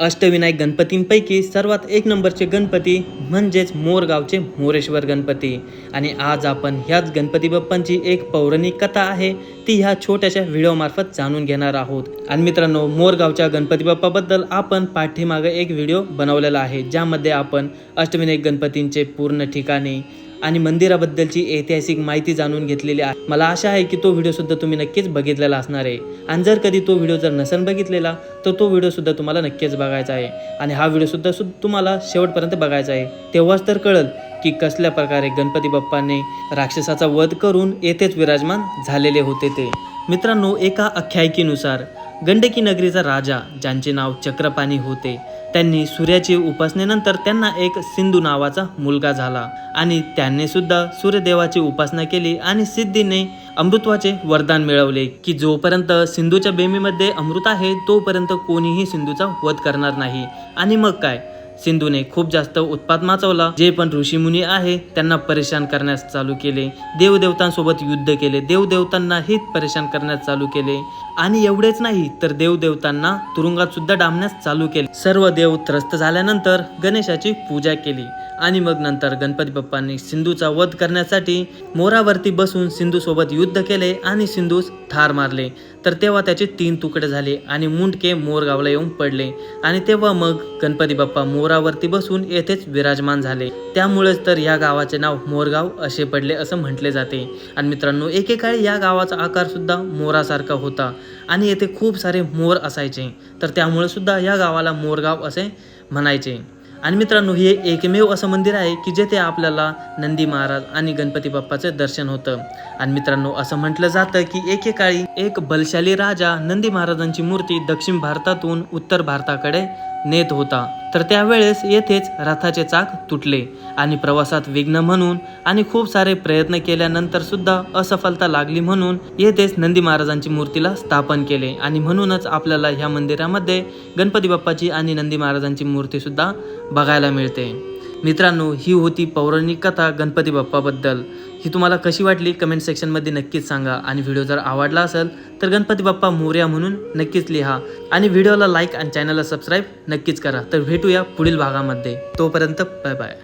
अष्टविनायक गणपतींपैकी सर्वात एक नंबरचे गणपती म्हणजेच मोरगावचे मोरेश्वर गणपती. आणि आज आपण ह्याच गणपती बाप्पांची एक पौराणिक कथा आहे ती ह्या छोट्याशा व्हिडिओमार्फत जाणून घेणार आहोत. आणि मित्रांनो मोरगावच्या गणपती बाप्पाबद्दल आपण पाठीमागे एक व्हिडिओ बनवलेला आहे ज्यामध्ये आपण अष्टविनायक गणपतींचे पूर्ण ठिकाणे आणि मंदिराबद्दलची ऐतिहासिक माहिती जाणून घेतलेली आहे. मला आशा आहे की तो व्हिडिओ सुद्धा तुम्ही नक्कीच बघितलेला असणार आहे. आणि जर कधी तो व्हिडिओ जर नसेल बघितलेला तर तो व्हिडिओ सुद्धा तुम्हाला नक्कीच बघायचा आहे. आणि हा व्हिडिओ सुद्धा सुद्धा तुम्हाला शेवटपर्यंत बघायचा आहे. तेव्हाच तर कळल की कसल्या प्रकारे गणपती बाप्पाने राक्षसाचा वध करून येथेच विराजमान झालेले होते ते. मित्रांनो एका आख्यायिकेनुसार गंडकी नगरीचा राजा ज्यांचे नाव चक्रपाणी होते त्यांनी सूर्याची उपासनेनंतर त्यांना एक सिंधू नावाचा मुलगा झाला आणि त्यांनी सुद्धा सूर्यदेवाची उपासना केली आणि सिद्धीने अमृत्वाचे वरदान मिळवले की जोपर्यंत सिंधूच्या बेमीमध्ये अमृत आहे तोपर्यंत कोणीही सिंधूचा वध करणार नाही. आणि मग काय? सिंधूने खूप जास्त उत्पाद माचवला. जे पण ऋषीमुनी आहे त्यांना परेशान करण्यास चालू केले. देवदेवतांसोबत युद्ध केले. देवदेवतांनाही परेशान करण्यास चालू केले. आणि एवढेच नाही तर देवदेवतांना तुरुंगात सुद्धा डांबण्यास चालू केले. सर्व देव त्रस्त झाल्यानंतर गणेशाची पूजा केली. आणि मग नंतर गणपती बाप्पांनी सिंधूचा वध करण्यासाठी मोरावरती बसून सिंधू सोबत युद्ध केले आणि सिंधूस ठार मारले. तर तेव्हा त्याचे तीन तुकडे झाले आणि मुंडके मोरगावला येऊन पडले. आणि तेव्हा मग गणपती बाप्पा मोर मोरावरती बसून येथेच विराजमान झाले. त्यामुळेच तर या गावाचे नाव मोरगाव असे पडले असं म्हटले जाते. आणि मित्रांनो एकेकाळी या गावाचा आकार सुद्धा मोरासारखा होता. आणि येथे खूप सारे मोर असायचे. तर त्यामुळे सुद्धा या गावाला मोरगाव असे म्हणायचे. आणि मित्रांनो हे एकमेव असं मंदिर आहे की जेथे आपल्याला नंदी महाराज आणि गणपती बाप्पाचे दर्शन होतं. आणि मित्रांनो असं म्हटलं जातं की एकेकाळी एक बलशाली राजा नंदी महाराजांची मूर्ती दक्षिण भारतातून उत्तर भारताकडे नेत होता. तर त्यावेळेस येथेच रथाचे चाक तुटले आणि प्रवासात विघ्न म्हणून आणि खूप सारे प्रयत्न केल्यानंतर सुद्धा असफलता लागली म्हणून येथेच नंदी महाराजांची मूर्तीला स्थापन केले. आणि म्हणूनच आपल्याला ह्या मंदिरामध्ये गणपती बाप्पाची आणि नंदी महाराजांची मूर्ती सुद्धा बघायला मिळते. मित्रांनो ही होती पौराणिक कथा गणपती बाप्पाबद्दल. ही तुम्हाला कशी वाटली कमेंट सेक्शनमध्ये नक्कीच सांगा. आणि व्हिडिओ जर आवडला असेल तर गणपती बाप्पा मोर्या म्हणून नक्कीच लिहा. आणि व्हिडिओला लाईक आणि चॅनलला सबस्क्राईब नक्कीच करा. तर भेटूया पुढील भागामध्ये. तोपर्यंत बाय बाय